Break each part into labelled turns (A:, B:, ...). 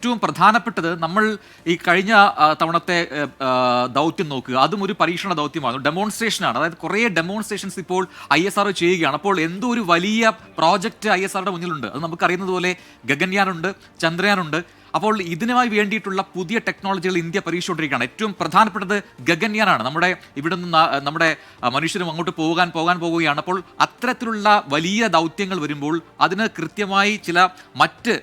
A: ഏറ്റവും പ്രധാനപ്പെട്ടത് നമ്മൾ ഈ കഴിഞ്ഞ തവണത്തെ ദൗത്യം നോക്കുക. അതും ഒരു പരീക്ഷണ ദൗത്യമാണ്. ഡെമോൺസ്ട്രേഷനാണ് അതായത് കുറേ ഡെമോൺസ്ട്രേഷൻസ് ഇപ്പോൾ ഐ എസ് ആർ ചെയ്യുകയാണ്. അപ്പോൾ എന്തോ ഒരു വലിയ പ്രോജക്റ്റ് ഐ എസ് ആറുടെ മുന്നിലുണ്ട്. അത് നമുക്കറിയുന്നത് പോലെ ഗഗൻയാനുണ്ട് ചന്ദ്രയാനുണ്ട് അപ്പോൾ ഇതിനുമായി വേണ്ടിയിട്ടുള്ള പുതിയ ടെക്നോളജികൾ ഇന്ത്യ പരീക്ഷിച്ചുകൊണ്ടിരിക്കുകയാണ്. ഏറ്റവും പ്രധാനപ്പെട്ടത് ഗഗൻയാനാണ്. നമ്മുടെ ഇവിടെ നിന്ന് നമ്മുടെ മനുഷ്യരും അങ്ങോട്ട് പോകാൻ പോകാൻ പോവുകയാണ്. അപ്പോൾ അത്തരത്തിലുള്ള വലിയ ദൗത്യങ്ങൾ വരുമ്പോൾ അതിന് കൃത്യമായി ചില മറ്റ്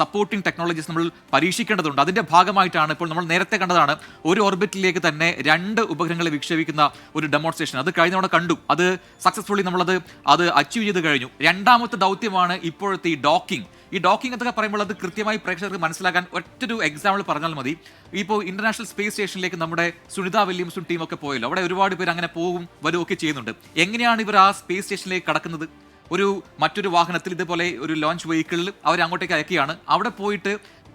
A: സപ്പോർട്ടിംഗ് ടെക്നോളജീസ് നമ്മൾ പരീക്ഷിക്കേണ്ടതുണ്ട്. അതിന്റെ ഭാഗമായിട്ടാണ് ഇപ്പോൾ നമ്മൾ നേരത്തെ കണ്ടതാണ് ഒരു ഓർബിറ്റിലേക്ക് തന്നെ രണ്ട് ഉപഗ്രഹങ്ങളെ വിക്ഷേപിക്കുന്ന ഒരു ഡെമോൺസ്ട്രേഷൻ അത് കഴിഞ്ഞ തവണ കണ്ടു. അത് സക്സസ്ഫുള്ളി നമ്മളത് അത് അച്ചീവ് ചെയ്ത് കഴിഞ്ഞു. രണ്ടാമത്തെ ദൗത്യമാണ് ഇപ്പോഴത്തെ ഈ ഡോക്കിംഗ് ഈ ഡോക്കിംഗ് എന്നൊക്കെ പറയുമ്പോൾ അത് കൃത്യമായി പ്രേക്ഷകർക്ക് മനസ്സിലാക്കാൻ ഒറ്റൊരു എക്സാമ്പിൾ പറഞ്ഞാൽ മതി. ഇപ്പോൾ ഇന്റർനാഷണൽ സ്പേസ് സ്റ്റേഷനിലേക്ക് നമ്മുടെ സുനിത വില്യംസും ടീമൊക്കെ പോയല്ലോ. അവിടെ ഒരുപാട് പേര് അങ്ങനെ പോകും വരും ഒക്കെ ചെയ്യുന്നുണ്ട്. എങ്ങനെയാണ് ഇവർ ആ സ്പേസ് സ്റ്റേഷനിലേക്ക് കടക്കുന്നത്? ഒരു മറ്റൊരു വാഹനത്തിൽ ഇതുപോലെ ഒരു ലോഞ്ച് വെഹിക്കിളിൽ അവർ അങ്ങോട്ടേക്ക് അയക്കുകയാണ്. അവിടെ പോയിട്ട്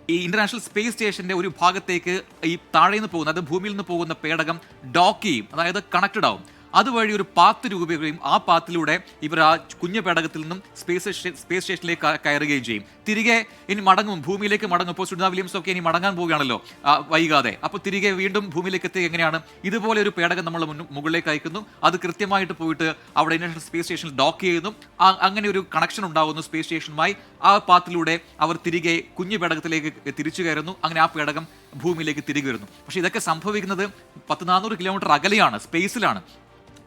A: ഈ ഇന്റർനാഷണൽ സ്പേസ് സ്റ്റേഷന്റെ ഒരു ഭാഗത്തേക്ക് ഈ താഴെ നിന്ന് പോകുന്ന അത് ഭൂമിയിൽ നിന്ന് പോകുന്ന പേടകം ഡോക്ക് ചെയ്യും. അതായത് കണക്റ്റഡ് ആവും. അതുവഴി ഒരു പാത്ത് രൂപീകരിക്കുകയും ആ പാത്തിലൂടെ ഇവർ ആ കുഞ്ഞു പേടകത്തിൽ നിന്നും സ്പേസ് സ്പേസ് സ്റ്റേഷനിലേക്ക് കയറുകയും ചെയ്യും. തിരികെ ഇനി മടങ്ങും ഭൂമിയിലേക്ക് മടങ്ങും. ഇപ്പോൾ സുനിത വില്യംസ് ഒക്കെ ഇനി മടങ്ങാൻ പോവുകയാണല്ലോ വൈകാതെ. അപ്പോൾ തിരികെ വീണ്ടും ഭൂമിയിലേക്ക് എത്തി എങ്ങനെയാണ്? ഇതുപോലെ ഒരു പേടകം നമ്മൾ മുകളിലേക്ക് അയക്കുന്നു. അത് കൃത്യമായിട്ട് പോയിട്ട് അവിടെ ഇന്റർനാഷണൽ സ്പേസ് സ്റ്റേഷനിൽ ഡോക്ക് ചെയ്യുന്നു. അങ്ങനെ ഒരു കണക്ഷൻ ഉണ്ടാകുന്നു സ്പേസ് സ്റ്റേഷനുമായി ആ പാത്തിലൂടെ അവർ തിരികെ കുഞ്ഞു പേടകത്തിലേക്ക് തിരിച്ചു കയറുന്നു. അങ്ങനെ ആ പേടകം ഭൂമിയിലേക്ക് തിരികെ വരുന്നു. പക്ഷേ ഇതൊക്കെ സംഭവിക്കുന്നത് പത്ത് നാനൂറ് കിലോമീറ്റർ അകലെയാണ് സ്പേസിലാണ്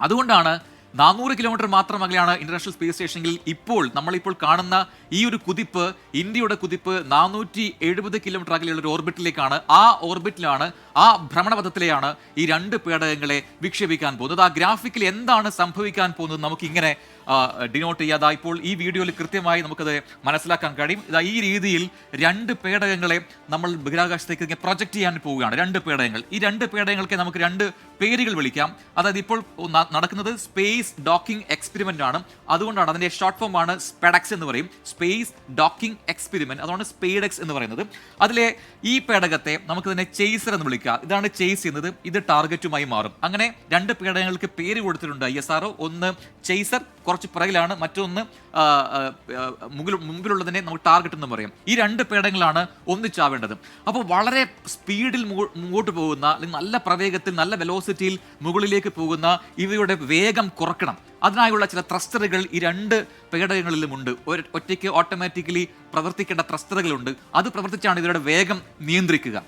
A: അതുകൊണ്ടാണ് നാനൂറ് കിലോമീറ്റർ മാത്രം അകലെയാണ് ഇന്റർനാഷണൽ സ്പേസ് സ്റ്റേഷനിൽ ഇപ്പോൾ നമ്മളിപ്പോൾ കാണുന്ന ഈ ഒരു കുതിപ്പ് ഇന്ത്യയുടെ കുതിപ്പ് നാനൂറ്റി എഴുപത് കിലോമീറ്റർ അകലെയുള്ള ഒരു ഓർബിറ്റിലേക്കാണ്. ആ ഓർബിറ്റിലാണ് ആ ഭ്രമണപഥത്തിലെയാണ് ഈ രണ്ട് പേടകങ്ങളെ വിക്ഷേപിക്കാൻ പോകുന്നത്. ആ ഗ്രാഫിക്കിൽ എന്താണ് സംഭവിക്കാൻ പോകുന്നത്? നമുക്ക് ഇങ്ങനെ ഡിനോട്ട് ചെയ്യാതായി ഇപ്പോൾ ഈ വീഡിയോയിൽ കൃത്യമായി നമുക്കത് മനസ്സിലാക്കാൻ കഴിയും. ഇതാ ഈ രീതിയിൽ രണ്ട് പേടകങ്ങളെ നമ്മൾ ബഹിരാകാശത്തേക്ക് ഇങ്ങനെ പ്രൊജക്ട് ചെയ്യാൻ പോവുകയാണ്. രണ്ട് പേടകങ്ങൾ. ഈ രണ്ട് പേടകങ്ങൾക്ക് നമുക്ക് രണ്ട് പേരുകൾ വിളിക്കാം. അതായത് ഇപ്പോൾ നടക്കുന്നത് സ്പേസ് ഡോക്കിംഗ് എക്സ്പെരിമെന്റ് ആണ്. അതുകൊണ്ടാണ് അതിന്റെ ഷോർട്ട് ഫോം ആണ് സ്പെഡക്സ് എന്ന് പറയും. Space docking experiment. അതുകൊണ്ട് സ്പേഡക്സ് എന്ന് പറയുന്നത്. അതിലെ ഈ പേടകത്തെ നമുക്ക് തന്നെ ചേസർ എന്ന് വിളിക്കാം. ഇതാണ് ചേസ് ചെയ്യുന്നത്. ഇത് ടാർഗറ്റുമായി മാറും. അങ്ങനെ രണ്ട് പേടകങ്ങൾക്ക് പേര് കൊടുത്തിട്ടുണ്ട് ഐ എസ് ആർ ഒന്ന് ചേസർ കുറച്ച് പിറകിലാണ് മറ്റൊന്ന് മുമ്പിൽ മുമ്പിലുള്ളതിനെ നമുക്ക് ടാർഗറ്റ് എന്ന് പറയും. ഈ രണ്ട് പേടങ്ങളാണ് ഒന്നിച്ചാവേണ്ടത്. അപ്പോൾ വളരെ സ്പീഡിൽ മുമ്പോട്ട് പോകുന്ന അല്ലെങ്കിൽ നല്ല പ്രവേഗത്തിൽ നല്ല വെലോസിറ്റിയിൽ മുകളിലേക്ക് പോകുന്ന ഇവയുടെ വേഗം കുറക്കണം. അതിനായുള്ള ചില ത്രസ്റ്ററുകൾ ഈ രണ്ട് പേടകങ്ങളിലുമുണ്ട് ഒറ്റയ്ക്ക് ഓട്ടോമാറ്റിക്കലി പ്രവർത്തിക്കേണ്ട ത്രസ്റ്ററുകളുണ്ട് അത് പ്രവർത്തിച്ചാണ് ഇവരുടെ വേഗം നിയന്ത്രിക്കുക.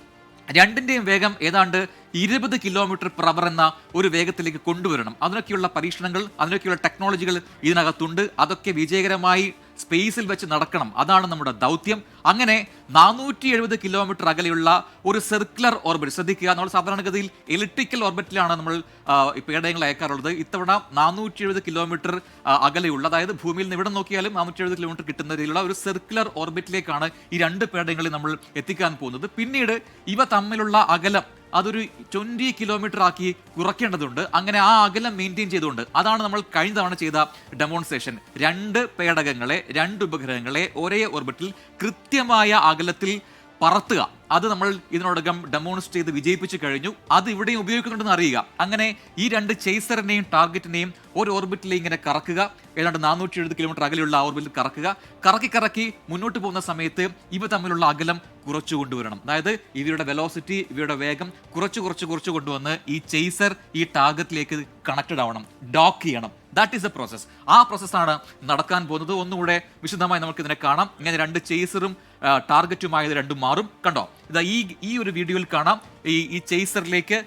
A: രണ്ടിന്റെയും വേഗം ഏതാണ്ട് ഇരുപത് കിലോമീറ്റർ പെർ അവർ എന്ന ഒരു വേഗത്തിലേക്ക് കൊണ്ടുവരണം. അതിനൊക്കെയുള്ള പരീക്ഷണങ്ങൾ അതിനൊക്കെയുള്ള ടെക്നോളജികൾ ഇതിനകത്തുണ്ട്. അതൊക്കെ വിജയകരമായി സ്പേസിൽ വെച്ച് നടക്കണം. അതാണ് നമ്മുടെ ദൗത്യം. അങ്ങനെ നാനൂറ്റി എഴുപത് കിലോമീറ്റർ അകലെയുള്ള ഒരു സർക്കുലർ ഓർബിറ്റ് ശ്രദ്ധിക്കുക. നമ്മൾ സാധാരണഗതിയിൽ ഇലക്ട്രിക്കൽ ഓർബിറ്റിലാണ് നമ്മൾ പേടയങ്ങൾ അയക്കാറുള്ളത്. ഇത്തവണ നാനൂറ്റി എഴുപത് കിലോമീറ്റർ അകലെയുള്ള അതായത് ഭൂമിയിൽ നിന്ന് ഇവിടെ നോക്കിയാലും നാനൂറ്റി എഴുപത് കിലോമീറ്റർ കിട്ടുന്ന രീതിയിലുള്ള ഒരു സർക്കുലർ ഓർബിറ്റിലേക്കാണ് ഈ രണ്ട് പേടകങ്ങളെ നമ്മൾ എത്തിക്കാൻ പോകുന്നത്. പിന്നീട് ഇവ തമ്മിലുള്ള അകലം അതൊരു ട്വന്റി കിലോമീറ്റർ ആക്കി കുറയ്ക്കേണ്ടതുണ്ട്. അങ്ങനെ ആ അകലം മെയിന്റെയിൻ ചെയ്തുകൊണ്ട് അതാണ് നമ്മൾ കഴിഞ്ഞ തവണ ചെയ്ത ഡെമോൺസ്ട്രേഷൻ രണ്ട് പേടകങ്ങളെ രണ്ട് ഉപഗ്രഹങ്ങളെ ഒരേ ഓർബിറ്റിൽ കൃത്യമായ അകലത്തിൽ പറത്തുക. അത് നമ്മൾ ഇതിനോടകം ഡെമോൺസ്ട്രേറ്റ് ചെയ്ത് വിജയിപ്പിച്ചു കഴിഞ്ഞു. അത് ഇവിടെയും ഉപയോഗിക്കുന്നുണ്ടെന്ന് അറിയുക. അങ്ങനെ ഈ രണ്ട് ചേസറിനെയും ടാർഗറ്റിനെയും ഒരു ഓർബിറ്റിൽ ഇങ്ങനെ കറക്കുക. ഏതാണ്ട് നാനൂറ്റി എഴുപത് കിലോമീറ്റർ അകലെയുള്ള ആ ഓർബിറ്റിൽ കറക്കുക. കറക്കി കറക്കി മുന്നോട്ട് പോകുന്ന സമയത്ത് ഇവ തമ്മിലുള്ള അകലം കുറച്ചു കൊണ്ടുവരണം. അതായത് ഇവയുടെ വെലോസിറ്റി ഇവയുടെ വേഗം കുറച്ച് കുറച്ച് കുറച്ച് കൊണ്ടുവന്ന് ഈ ചേസർ ഈ ടാർഗറ്റിലേക്ക് കണക്റ്റഡ് ആവണം. ഡോക്ക് ചെയ്യണം. ദാറ്റ് ഈസ് എ പ്രോസസ് ആ പ്രോസസ്സാണ് നടക്കാൻ പോകുന്നത്. ഒന്നുകൂടെ വിശദമായി നമുക്ക് ഇതിനെ കാണാം. ഇങ്ങനെ രണ്ട് ചേസറും ടാർഗറ്റുമായത് രണ്ടും മാറും. കണ്ടോ? ഇതാ ഈ ഈ ഒരു വീഡിയോയിൽ കാണാം. ഈ ഈ ചേസറിലേക്ക്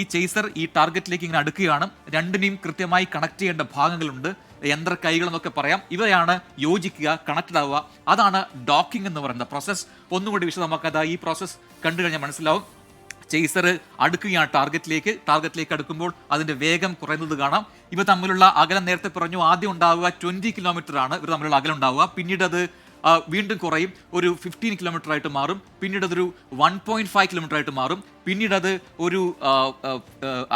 A: ഈ ചേസർ ഈ ടാർഗറ്റിലേക്ക് ഇങ്ങനെ അടുക്കുകയാണ്. രണ്ടിനെയും കൃത്യമായി കണക്ട് ചെയ്യേണ്ട ഭാഗങ്ങളുണ്ട്. യന്ത്ര കൈകൾ എന്നൊക്കെ പറയാം. ഇവയാണ് യോജിക്കുക കണക്റ്റഡ് ആവുക. അതാണ് ഡോക്കിംഗ് എന്ന് പറയുന്ന പ്രോസസ്സ് ഒന്നുകൂടി വിശദമാക്കാതെ ഈ പ്രോസസ്സ് കണ്ടു കഴിഞ്ഞാൽ മനസ്സിലാവും. ചേസർ അടുക്കുകയാണ് ടാർഗറ്റിലേക്ക് ടാർഗറ്റിലേക്ക് അടുക്കുമ്പോൾ അതിന്റെ വേഗം കുറയുന്നത് കാണാം. ഇവ തമ്മിലുള്ള അകലം നേരത്തെ പറഞ്ഞു ആദ്യം ഉണ്ടാവുക ട്വന്റി കിലോമീറ്റർ ആണ്. ഇവർ തമ്മിലുള്ള അകലം ഉണ്ടാവുക. പിന്നീട് അത് വീണ്ടും കുറയും. ഒരു ഫിഫ്റ്റീൻ കിലോമീറ്റർ ആയിട്ട് മാറും. പിന്നീട് അതൊരു വൺ പോയിന്റ് ഫൈവ് കിലോമീറ്റർ ആയിട്ട് മാറും. പിന്നീട് അത് ഒരു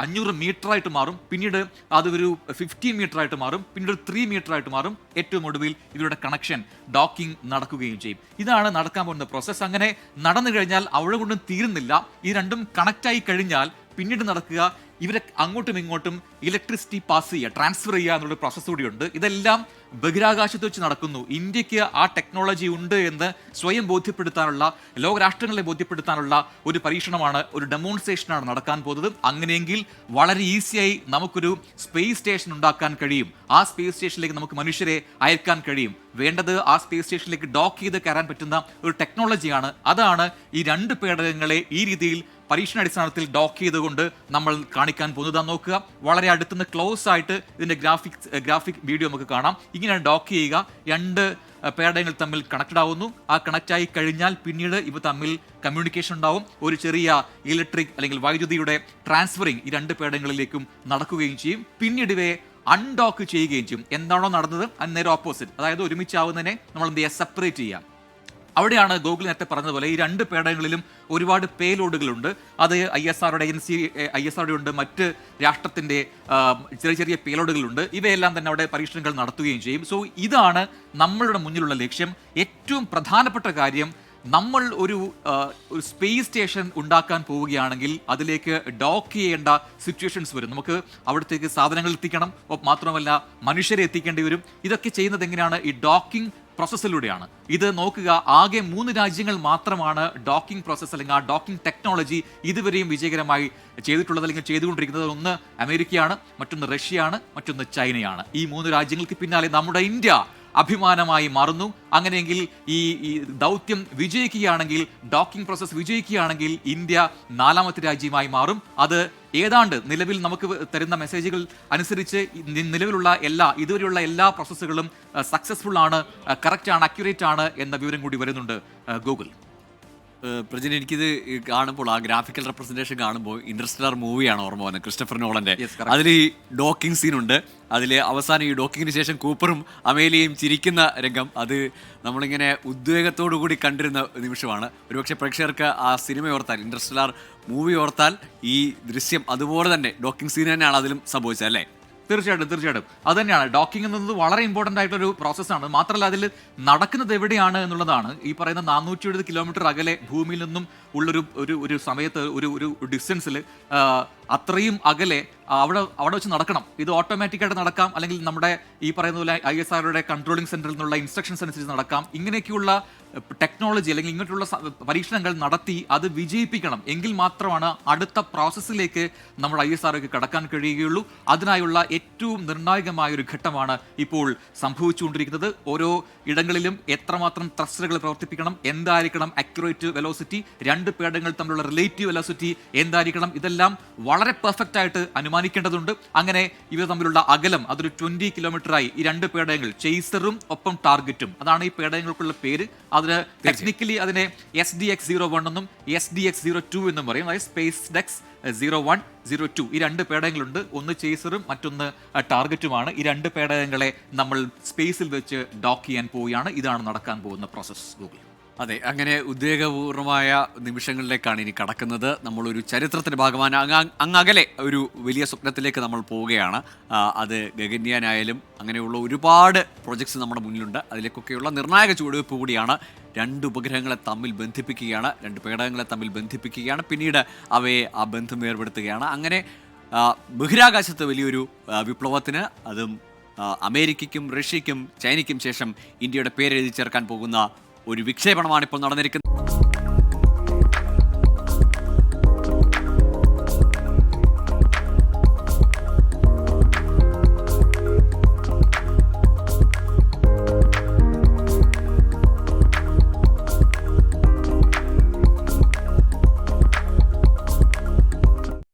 A: അഞ്ഞൂറ് മീറ്റർ ആയിട്ട് മാറും. പിന്നീട് അത് ഒരു ഫിഫ്റ്റീൻ മീറ്റർ ആയിട്ട് മാറും. പിന്നീട് ഒരു ത്രീ മീറ്റർ ആയിട്ട് മാറും. ഏറ്റവും ഒടുവിൽ ഇവരുടെ കണക്ഷൻ ഡോക്കിംഗ് നടക്കുകയും ചെയ്യും. ഇതാണ് നടക്കാൻ പോകുന്ന പ്രോസസ്സ് അങ്ങനെ നടന്നു കഴിഞ്ഞാൽ അവളെ കൊണ്ടും തീരുന്നില്ല. ഈ രണ്ടും കണക്റ്റായി കഴിഞ്ഞാൽ പിന്നീട് നടക്കുക ഇവരെ അങ്ങോട്ടും ഇങ്ങോട്ടും ഇലക്ട്രിസിറ്റി പാസ് ചെയ്യുക ട്രാൻസ്ഫർ ചെയ്യുക എന്നുള്ള പ്രോസസ്സ് കൂടിയുണ്ട്. ഇതെല്ലാം ബഹിരാകാശത്ത് വെച്ച് നടക്കുന്നു. ഇന്ത്യയ്ക്ക് ആ ടെക്നോളജി ഉണ്ട് എന്ന് സ്വയം ബോധ്യപ്പെടുത്താനുള്ള ലോകരാഷ്ട്രങ്ങളെ ബോധ്യപ്പെടുത്താനുള്ള ഒരു പരീക്ഷണമാണ് ഒരു ഡെമോൺസ്ട്രേഷനാണ് നടക്കാൻ പോകുന്നത്. അങ്ങനെയെങ്കിൽ വളരെ ഈസിയായി നമുക്കൊരു സ്പേസ് സ്റ്റേഷൻ ഉണ്ടാക്കാൻ കഴിയും. ആ സ്പേസ് സ്റ്റേഷനിലേക്ക് നമുക്ക് മനുഷ്യരെ അയക്കാൻ കഴിയും. വേണ്ടത് ആ സ്പേസ് സ്റ്റേഷനിലേക്ക് ഡോക്ക് ചെയ്ത് കയറാൻ പറ്റുന്ന ഒരു ടെക്നോളജിയാണ് അതാണ് ഈ രണ്ട് പേടകങ്ങളെ ഈ രീതിയിൽ പരീക്ഷണാടിസ്ഥാനത്തിൽ ഡോക്ക് ചെയ്തുകൊണ്ട് നമ്മൾ കാണിക്കാൻ പോകുന്നത്. നോക്കുക. വളരെ അടുത്തുനിന്ന് ക്ലോസ് ആയിട്ട് ഇതിന്റെ ഗ്രാഫിക്സ് ഗ്രാഫിക് വീഡിയോ നമുക്ക് കാണാം. ഇങ്ങനെയാണ് ഡോക്ക് ചെയ്യുക. രണ്ട് പേടകങ്ങൾ തമ്മിൽ കണക്റ്റഡ് ആവുന്നു. ആ കണക്റ്റ് ആയി കഴിഞ്ഞാൽ പിന്നീട് ഇവ തമ്മിൽ കമ്മ്യൂണിക്കേഷൻ ഉണ്ടാവും. ഒരു ചെറിയ ഇലക്ട്രിക് അല്ലെങ്കിൽ വൈദ്യുതിയുടെ ട്രാൻസ്ഫറിങ് ഈ രണ്ട് പേടകങ്ങളിലേക്കും നടക്കുകയും ചെയ്യും. പിന്നീട് ഇവയെ അൺഡോക്ക് ചെയ്യുകയും ചെയ്യും. എന്താണോ നടന്നത്? അന്നേരം നേരെ ഓപ്പോസിറ്റ് അതായത് ഒരുമിച്ചാവുന്നതിനെ നമ്മൾ എന്ത് ചെയ്യുക? സെപ്പറേറ്റ് ചെയ്യാം അവിടെയാണ് ഗൂഗിൾ നേരത്തെ പറഞ്ഞതുപോലെ ഈ രണ്ട് പേടകങ്ങളിലും ഒരുപാട് പേലോഡുകളുണ്ട്. അത് ഐ എസ് ആറുടെ ഏജൻസി ഐ എസ് ആറുടെ ഉണ്ട് മറ്റ് രാഷ്ട്രത്തിന്റെ ചെറിയ ചെറിയ പേലോഡുകളുണ്ട്. ഇവയെല്ലാം തന്നെ അവിടെ പരീക്ഷണങ്ങൾ നടത്തുകയും ചെയ്യും. സോ ഇതാണ് നമ്മളുടെ മുന്നിലുള്ള ലക്ഷ്യം. ഏറ്റവും പ്രധാനപ്പെട്ട കാര്യം നമ്മൾ ഒരു സ്പേസ് സ്റ്റേഷൻ ഉണ്ടാക്കാൻ പോവുകയാണെങ്കിൽ അതിലേക്ക് ഡോക്ക് ചെയ്യേണ്ട സിറ്റുവേഷൻസ് വരും. നമുക്ക് അവിടത്തേക്ക് സാധനങ്ങൾ എത്തിക്കണം. മാത്രമല്ല മനുഷ്യരെ എത്തിക്കേണ്ടി വരും. ഇതൊക്കെ ചെയ്യുന്നത് എങ്ങനെയാണ്? ഈ ഡോക്കിംഗ് പ്രോസസ്സിലൂടെയാണ് ഇത് നോക്കുക ആകെ മൂന്ന് രാജ്യങ്ങൾ മാത്രമാണ് ഡോക്കിംഗ് പ്രോസസ്സ് അല്ലെങ്കിൽ ആ ഡോക്കിംഗ് ടെക്നോളജി ഇതുവരെയും വിജയകരമായി ചെയ്തിട്ടുള്ളത് അല്ലെങ്കിൽ ചെയ്തുകൊണ്ടിരിക്കുന്നത്. ഒന്ന് അമേരിക്കയാണ് മറ്റൊന്ന് റഷ്യയാണ് മറ്റൊന്ന് ചൈനയാണ്. ഈ മൂന്ന് രാജ്യങ്ങൾക്ക് പിന്നാലെ നമ്മുടെ ഇന്ത്യ അഭിമാനമായി മാറുന്നു. അങ്ങനെയെങ്കിൽ ഈ ഈ ദൗത്യം വിജയിക്കുകയാണെങ്കിൽ ഡോക്കിംഗ് പ്രോസസ് വിജയിക്കുകയാണെങ്കിൽ ഇന്ത്യ നാലാമത്തെ രാജ്യമായി മാറും. അത് ഏതാണ്ട് നിലവിൽ നമുക്ക് തരുന്ന മെസ്സേജുകൾ അനുസരിച്ച് നിലവിലുള്ള എല്ലാ ഇതുവരെയുള്ള എല്ലാ പ്രോസസ്സുകളും സക്സസ്ഫുൾ ആണ് കറക്റ്റ് ആണ് അക്യുറേറ്റ് ആണ് എന്ന വിവരം കൂടി വരുന്നുണ്ട് ഗൂഗിൾ.
B: ഏഹ് പ്രജിൻ എനിക്കിത് കാണുമ്പോൾ ആ ഗ്രാഫിക്കൽ റെപ്രസെന്റേഷൻ കാണുമ്പോൾ ഇന്റർസ്റ്റലർ മൂവിയാണ് ഓർമ്മ വന്നത് ക്രിസ്റ്റഫർ നോളന്റെ. അതിൽ ഈ ഡോക്കിംഗ് സീൻ ഉണ്ട് അതിൽ അവസാനം ഈ ഡോക്കിങ്ങിന് ശേഷം കൂപ്പറും അമേലിയയും ചിരിക്കുന്ന രംഗം. അത് നമ്മളിങ്ങനെ ഉദ്വേഗത്തോടു കൂടി കണ്ടിരുന്ന നിമിഷമാണ്. ഒരുപക്ഷെ പ്രേക്ഷകർക്ക് ആ സിനിമ ഓർത്താൽ ഇൻട്രസ്റ്റലാർ മൂവി ഓർത്താൽ ഈ ദൃശ്യം അതുപോലെ തന്നെ ഡോക്കിംഗ് സീൻ തന്നെയാണ് അതിലും സംഭവിച്ചത് അല്ലേ?
A: തീർച്ചയായിട്ടും തീർച്ചയായിട്ടും. അത് തന്നെയാണ്. ഡോക്കിംഗ് എന്നത് വളരെ ഇമ്പോർട്ടന്റ് ആയിട്ടൊരു പ്രോസസ്സാണ് മാത്രമല്ല അതിൽ നടക്കുന്നത് എവിടെയാണ് എന്നുള്ളതാണ്. ഈ പറയുന്ന നാനൂറ്റി എഴുപത് കിലോമീറ്റർ അകലെ ഭൂമിയിൽ നിന്നും ഉള്ളൊരു ഒരു ഒരു സമയത്ത് ഒരു ഒരു ഡിസ്റ്റൻസിൽ അത്രയും അകലെ അവിടെ അവിടെ വെച്ച് നടക്കണം. ഇത് ഓട്ടോമാറ്റിക്കായിട്ട് നടക്കാം. അല്ലെങ്കിൽ നമ്മുടെ ഈ പറയുന്ന പോലെ ഐ എസ് ആറുടെ കൺട്രോളിംഗ് സെന്ററിൽ നിന്നുള്ള ഇൻസ്ട്രക്ഷൻസ് അനുസരിച്ച് നടക്കാം. ഇങ്ങനെയൊക്കെയുള്ള ടെക്നോളജി അല്ലെങ്കിൽ ഇങ്ങോട്ടുള്ള പരീക്ഷണങ്ങൾ നടത്തി അത് വിജയിപ്പിക്കണം. എങ്കിൽ മാത്രമാണ് അടുത്ത പ്രോസസ്സിലേക്ക് നമ്മൾ ഐ എസ് ആർക്ക് കടക്കാൻ കഴിയുകയുള്ളൂ. അതിനായുള്ള ഏറ്റവും നിർണായകമായ ഒരു ഘട്ടമാണ് ഇപ്പോൾ സംഭവിച്ചുകൊണ്ടിരിക്കുന്നത്. ഓരോ ഇടങ്ങളിലും എത്രമാത്രം ത്രസ്റ്ററുകൾ പ്രവർത്തിപ്പിക്കണം എന്തായിരിക്കണം അക്യുറേറ്റ് വെലോസിറ്റി രണ്ട് പേടങ്ങൾ തമ്മിലുള്ള റിലേറ്റീവ് വെലോസിറ്റി എന്തായിരിക്കണം ഇതെല്ലാം വളരെ പെർഫെക്റ്റ് ആയിട്ട് അനുമാനിക്കേണ്ടതുണ്ട്. അങ്ങനെ ഇവ തമ്മിലുള്ള അകലം അതൊരു ട്വന്റി കിലോമീറ്ററായി ഈ രണ്ട് പേടയങ്ങൾ ചേസറും ഒപ്പം ടാർഗറ്റും അതാണ് ഈ പേടയങ്ങൾക്കുള്ള പേര്. അതിന് ടെക്നിക്കലി അതിനെ S D X zero one എന്നും S D X zero two എന്നും പറയും. അതായത് SpaDeX zero one zero two ഈ രണ്ട് പേടകങ്ങളുണ്ട്. ഒന്ന് ചേസറും മറ്റൊന്ന് ടാർഗറ്റുമാണ് ഈ രണ്ട് പേടകങ്ങളെ നമ്മൾ സ്പേസിൽ വെച്ച് ഡോക്ക് ചെയ്യാൻ പോവുകയാണ്. ഇതാണ് നടക്കാൻ പോകുന്ന പ്രോസസ് ഗൂഗിൾ
B: അതെ അങ്ങനെ ഉദ്വേഗപൂർണമായ നിമിഷങ്ങളിലേക്കാണ് ഇനി കടക്കുന്നത്. നമ്മളൊരു ചരിത്രത്തിന്റെ ഭാഗമാണ്. അകലെ ഒരു വലിയ സ്വപ്നത്തിലേക്ക് നമ്മൾ പോവുകയാണ്. അത് ഗഗന്യാനായാലും അങ്ങനെയുള്ള ഒരുപാട് പ്രൊജക്ട്സ് നമ്മുടെ മുന്നിലുണ്ട്. അതിലേക്കൊക്കെയുള്ള നിർണായക ചുവടുവയ്പ് കൂടിയാണ് രണ്ട് ഉപഗ്രഹങ്ങളെ തമ്മിൽ ബന്ധിപ്പിക്കുകയാണ്. രണ്ട് പേടകങ്ങളെ തമ്മിൽ ബന്ധിപ്പിക്കുകയാണ്. പിന്നീട് അവയെ ആ ബന്ധം ഏർപ്പെടുത്തുകയാണ് അങ്ങനെ ബഹിരാകാശത്ത് വലിയൊരു വിപ്ലവത്തിന് അതും അമേരിക്കയ്ക്കും റഷ്യയ്ക്കും ചൈനയ്ക്കും ശേഷം ഇന്ത്യയുടെ പേരെഴുതി ചേർക്കാൻ പോകുന്ന ഒരു വിക്ഷേപണമാണ് ഇപ്പോൾ നടന്നിരിക്കുന്നത്.